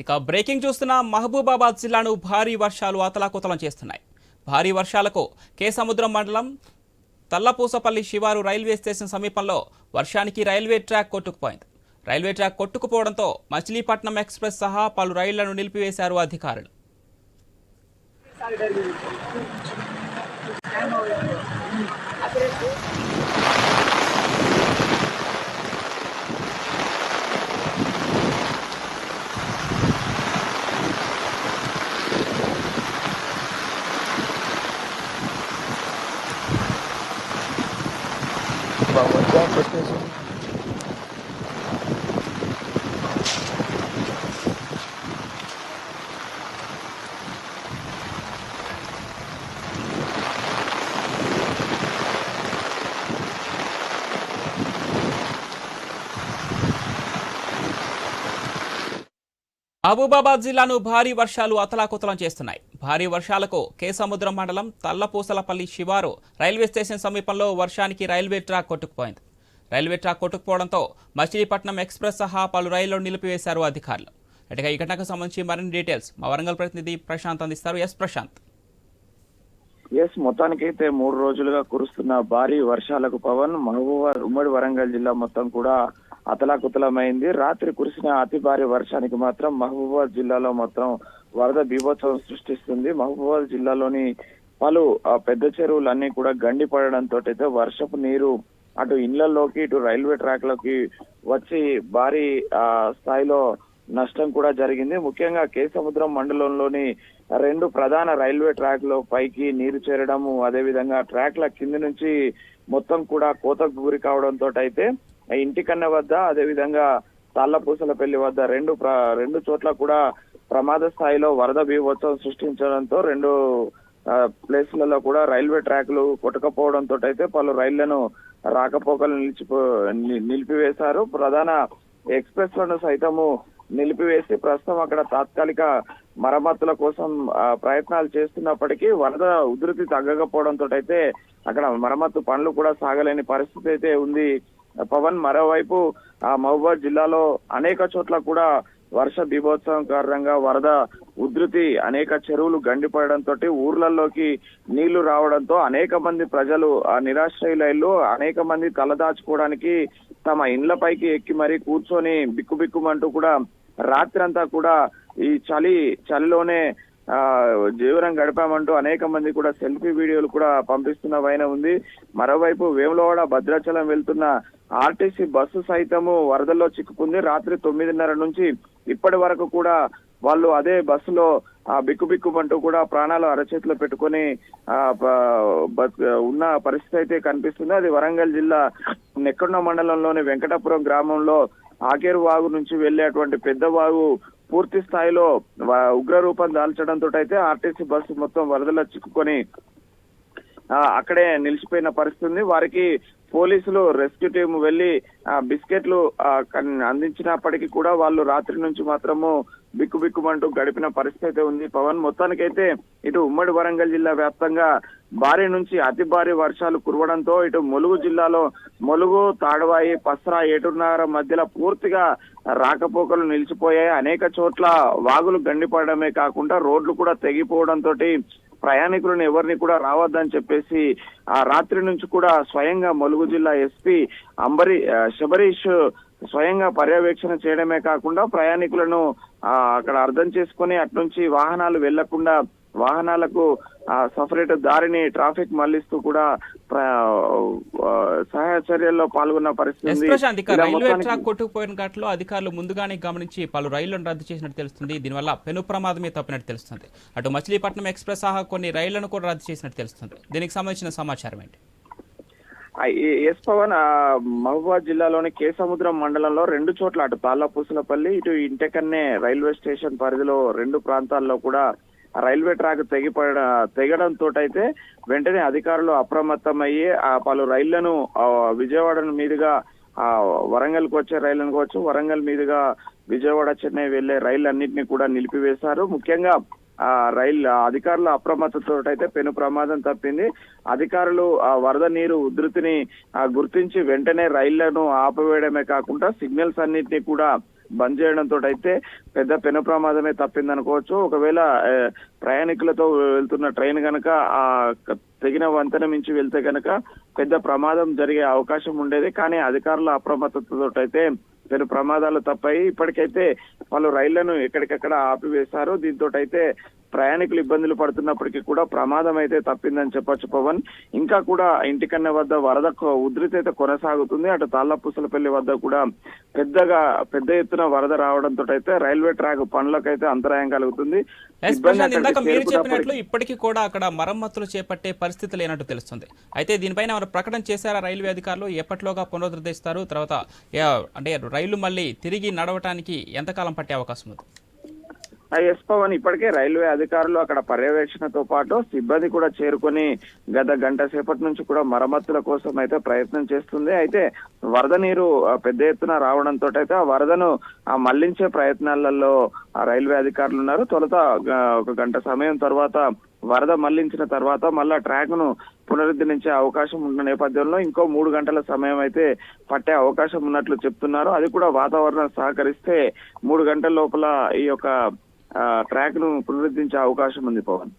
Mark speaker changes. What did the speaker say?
Speaker 1: ఇక బ్రేకింగ్ చూస్తున్న మహబూబాబాద్ జిల్లాను భారీ వర్షాలు అతలాకుతలం చేస్తున్నాయి. భారీ వర్షాలకు కే సముద్రం మండలం తల్లపూసపల్లి శివారు రైల్వే స్టేషన్ సమీపంలో వర్షానికి రైల్వే ట్రాక్ కొట్టుకుపోయింది. రైల్వే ట్రాక్ కొట్టుకుపోవడంతో మచిలీపట్నం ఎక్స్ప్రెస్ సహా పలు రైళ్ళను నిలిపివేశారు అధికారులు. మహబూబాబాద్ జిల్లాను భారీ వర్షాలు అతలాకుతలం చేస్తున్నాయి. భారీ వర్షాలకు కేసముద్రం మండలం తల్లపూసలపల్లి శివారు రైల్వే స్టేషన్ సమీపంలో వర్షానికి రైల్వే ట్రాక్ కొట్టుకుపోయింది. రైల్వే ట్రాక్ కొట్టుకుపోవడంతో మచిలీపట్నం ఎక్స్ప్రెస్ సహా పలు రైళ్ళు నిలిపివేశారు అధికారులు. ఇటుగా ఈ ఘటనకు సంబంధించి మరిన్ని డీటెయిల్స్ మా వరంగల్ ప్రతినిధి ప్రశాంత్ అందిస్తారు. ఎస్ ప్రశాంత్.
Speaker 2: ఎస్ మొత్తానికైతే మూడు రోజులుగా కురుస్తున్న భారీ వర్షాలకు పవన్ మహబూబా ఉమ్మడి వరంగల్ జిల్లా మొత్తం కూడా అతలాకుతలమైంది. రాత్రి కురిసిన అతి భారీ వర్షానికి మాత్రం మహబూబాబాద్ జిల్లాలో మొత్తం వరద బీభత్సవం సృష్టిస్తుంది. మహబూబాబాద్ జిల్లాలోని పలు పెద్ద చెరువులన్నీ కూడా గండి పడడంతో అయితే వర్షపు నీరు అటు ఇళ్ళలోకి ఇటు రైల్వే ట్రాక్లోకి వచ్చి భారీ ఆ, స్థాయిలో నష్టం కూడా జరిగింది. ముఖ్యంగా కేసముద్రం మండలంలోని రెండు ప్రధాన రైల్వే ట్రాక్లో పైకి నీరు చేరడము అదేవిధంగా ట్రాక్ల కింది నుంచి మొత్తం కూడా కోతకు గురి కావడంతో అయితే ఇంటికన్న వద్ద అదేవిధంగా తాళ్ళపూసలపల్లి వద్ద రెండు రెండు చోట్ల కూడా ప్రమాద స్థాయిలో వరద బీభత్సం సృష్టించడంతో రెండు ప్లేసులలో కూడా రైల్వే ట్రాక్లు కొట్టుకపోవడంతో అయితే పలు రైళ్ళను రాకపోకలు నిలిచిపో నిలిపివేశారు. ప్రధాన ఎక్స్ప్రెస్లను సైతము నిలిపివేసి ప్రస్తుతం అక్కడ తాత్కాలిక మరమ్మతుల కోసం ప్రయత్నాలు చేస్తున్నప్పటికీ వరద ఉధృతి తగ్గకపోవడంతో అయితే అక్కడ మరమ్మతు పనులు కూడా సాగలేని పరిస్థితి అయితే ఉంది. పవన్ మరోవైపు ఆ మహబూబాద్ జిల్లాలో అనేక చోట్ల కూడా వర్ష బీభోత్సవం కారణంగా వరద ఉధృతి అనేక చెరువులు గండిపడడంతో ఊర్లలోకి నీళ్ళు రావడంతో అనేక మంది ప్రజలు ఆ నిరాశ్రయులైలు అనేక మంది తలదాచుకోవడానికి తమ ఇండ్లపైకి ఎక్కి మరీ కూర్చొని బిక్కుబిక్కుమంటూ కూడా రాత్రంతా కూడా ఈ చలి చలిలోనే జీవనం గడిపామంటూ అనేక మంది కూడా సెల్ఫీ వీడియోలు కూడా పంపిస్తున్న పైన ఉంది. మరోవైపు వేములవాడ భద్రాచలం వెళ్తున్న ఆర్టీసీ బస్సు సైతము వరదల్లో చిక్కుకుంది. రాత్రి తొమ్మిదిన్నర నుంచి ఇప్పటి వరకు కూడా వాళ్ళు అదే బస్సులో ఆ బిక్కుబిక్కుమంటూ కూడా ప్రాణాలు అరచేతిలో పెట్టుకొని ఆ ఉన్న పరిస్థితి అయితే కనిపిస్తుంది. అది వరంగల్ జిల్లా నెక్కొండ మండలంలోని వెంకటాపురం గ్రామంలో ఆకేరు వాగు నుంచి వెళ్ళేటువంటి పెద్ద వాగు పూర్తి స్థాయిలో ఉగ్ర రూపం దాల్చడంతో అయితే ఆర్టీసీ బస్సు మొత్తం వరదలో చిక్కుకొని ఆ, అక్కడే నిలిచిపోయిన పరిస్థితి ఉంది. వారికి పోలీసులు రెస్క్యూ టీం వెళ్ళి ఆ, బిస్కెట్లు అందించినప్పటికీ కూడా వాళ్ళు రాత్రి నుంచి మాత్రము బిక్కుబిక్కుమంటూ గడిపిన పరిస్థితి అయితే ఉంది. పవన్ మొత్తానికైతే ఇటు ఉమ్మడి వరంగల్ జిల్లా వ్యాప్తంగా భారీ నుంచి అతి భారీ వర్షాలు కురవడంతో ఇటు ములుగు జిల్లాలో ములుగు తాడవాయి పస్రా ఏటున్నర మధ్యలో పూర్తిగా రాకపోకలు నిలిచిపోయాయి. అనేక చోట్ల వాగులు గండిపడమే కాకుండా రోడ్లు కూడా తెగిపోవడంతో ప్రయాణికులను ఎవరిని కూడా రావద్దని చెప్పేసి ఆ రాత్రి నుంచి కూడా స్వయంగా ములుగు జిల్లా ఎస్పీ అంబరి శబరీష్ స్వయంగా పర్యవేక్షణ చేయడమే కాకుండా ప్రయాణికులను అక్కడ అర్థం చేసుకుని అట్నుంచి వాహనాలు వెళ్ళకుండా వాహనాలకు సపరేట్ దారిని ట్రాఫిక్ మళ్ళిస్తూ కూడా సహాయ చర్యల్లో పాల్గొన్న పరిస్థితి
Speaker 1: రైల్వే ట్రాక్ కొట్టుకుపోయిన ఘటనలో అధికారులు ముందుగానే గమనించి పలు రైళ్ళను రద్దు చేసినట్టు తెలుస్తుంది. దీనివల్ల పెను ప్రమాదమే తప్పినట్టు తెలుస్తుంది. అటు మచిలీపట్నం ఎక్స్ప్రెస్ సహా కొన్ని రైళ్ళను కూడా రద్దు చేసినట్టు తెలుస్తుంది. దీనికి సంబంధించిన సమాచారం ఏంటి?
Speaker 2: ఎస్ పవన్ ఆ, మహబూబాద్ జిల్లాలోని కేసముద్రం మండలంలో రెండు చోట్ల అటు తాళ్ళపూసులపల్లి ఇటు ఇంటకన్నే రైల్వే స్టేషన్ పరిధిలో రెండు ప్రాంతాల్లో కూడా రైల్వే ట్రాక్ తెగిపడ తెగడంతో అయితే వెంటనే అధికారులు అప్రమత్తమయ్యి ఆ పలు రైళ్ళను ఆ, విజయవాడ మీదుగా ఆ వరంగల్కి వచ్చే రైళ్ళను కావచ్చు వరంగల్ మీదుగా విజయవాడ చెన్నై వెళ్ళే రైళ్ళన్నింటినీ కూడా నిలిపివేశారు. ముఖ్యంగా రైలు అధికారుల అప్రమత్తతో అయితే పెను ప్రమాదం తప్పింది. అధికారులు ఆ వరద నీరు ఉధృతిని గుర్తించి వెంటనే రైళ్ళను ఆపవేయడమే కాకుండా సిగ్నల్స్ అన్నింటినీ కూడా బంద్ చేయడంతో అయితే పెద్ద పెను ప్రమాదమే తప్పిందనుకోవచ్చు. ఒకవేళ ప్రయాణికులతో వెళ్తున్న ట్రైన్ గనక ఆ తగిన వంతెన మించి వెళ్తే గనక పెద్ద ప్రమాదం జరిగే అవకాశం ఉండేది. కానీ అధికారుల అప్రమత్తతతో అయితే పెను ప్రమాదాలు తప్పాయి. ఇప్పటికైతే వాళ్ళు రైళ్ళను ఎక్కడికక్కడ ఆపివేశారు. దీంతో అయితే ప్రయాణికులు ఇబ్బందులు పడుతున్నప్పటికీ కూడా ప్రమాదం అయితే తప్పిందని చెప్పొచ్చు పవన్. ఇంకా కూడా ఇంటికన్న వద్ద వరద ఉధృతి అయితే కొనసాగుతుంది. అటు తాళ్ళపూసలపల్లి వద్ద కూడా పెద్దగా పెద్ద ఎత్తున వరద రావడంతో అయితే రైల్వే ట్రాక్ పనులకైతే అంతరాయం కలుగుతుంది.
Speaker 1: ఇందాక మీరు చెప్పినట్లు ఇప్పటికీ కూడా అక్కడ మరమ్మతులు చేపట్టే పరిస్థితి లేనట్టు తెలుస్తుంది. అయితే దీనిపైన ప్రకటన చేశారా రైల్వే అధికారులు? ఎప్పటిలోగా పునరుద్ధరిస్తారు? తర్వాత అంటే రైళ్ళు మళ్ళీ తిరిగి నడవటానికి ఎంతకాలం పట్టే అవకాశం ఉంది?
Speaker 2: ఎస్ పవన్ ఇప్పటికే రైల్వే అధికారులు అక్కడ పర్యవేక్షణతో పాటు సిబ్బంది కూడా చేరుకొని గత గంట సేపటి నుంచి కూడా మరమ్మతుల కోసం అయితే ప్రయత్నం చేస్తుంది. అయితే వరద నీరు ఆ, పెద్ద ఎత్తున రావడంతో అయితే ఆ వరదను ఆ, మళ్ళించే ప్రయత్నాలలో ఆ రైల్వే అధికారులు ఉన్నారు. తొలుత ఒక గంట సమయం తర్వాత వరద మళ్ళించిన తర్వాత మళ్ళా ట్రాక్ను పునరుద్ధరించే అవకాశం ఉన్న నేపథ్యంలో ఇంకో మూడు గంటల సమయం అయితే పట్టే అవకాశం ఉన్నట్లు చెప్తున్నారు. అది కూడా వాతావరణం సహకరిస్తే మూడు గంటల లోపల ఈ యొక్క ట్రాక్ను పునరుద్ధరించే అవకాశం ఉంది పవన్.